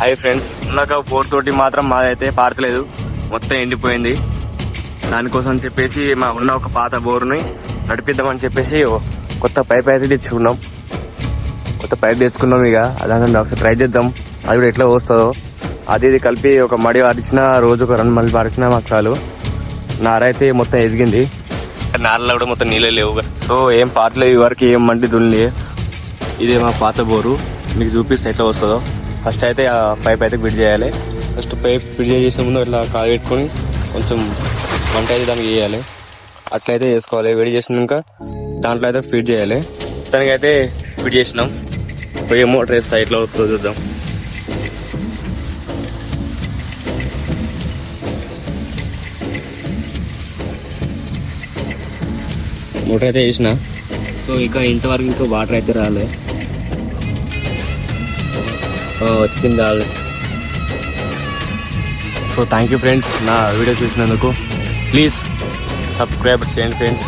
Hi friends ఇందాక bore తోటి మాత్రం మాదైతే పారతలేదు మొత్తం ఎండిపోయింది. దానికోసం చెప్పేసి మా ఉన్న ఒక పాత బోరుని నడిపిద్దామని చెప్పేసి కొత్త పైప్ అయితే తెచ్చుకున్నాం. కొత్త పైప్ తెచ్చుకున్నాం ఇక. దాన్ని ఒకసారి ట్రై చేద్దాం. అది కూడా ఎట్లా వస్తుందో అది ఇది కలిపి ఒక మడి వాడిచిన రోజు ఒక రెండు మళ్ళీ వాడిచిన మాకు చాలు. నారైతే మొత్తం ఎదిగింది. నారలో కూడా మొత్తం నీళ్ళే లేవు సో ఏం పాటలేవు వరకు ఏం మండి దున్ని ఇదే మా పాత బోరు. మీకు చూపిస్తే ఎట్లా వస్తుందో. ఫస్ట్ అయితే ఆ పైప్ అయితే ఫిట్ చేయాలి. ఫస్ట్ పైప్ ఫిట్ చేసే ముందు ఇట్లా కాలు పెట్టుకొని కొంచెం వంట అయితే దానికి వేయాలి అట్లయితే చేసుకోవాలి. వేడి చేసినాక దాంట్లో అయితే ఫిట్ చేయాలి. దానికి అయితే ఫిట్ చేసినాం. పోయి మోటార్ వేస్తా ఎట్లా వస్తుందో చూద్దాం. మోటార్ అయితే వేసిన. సో ఇంకా ఇంతవరకు ఇంకా వాటర్ అయితే రాలే. ఆ, వచ్చింది already. So thank you friends నా వీడియో చూసినందుకు. ప్లీజ్ సబ్స్క్రైబ్ చేయండి ఫ్రెండ్స్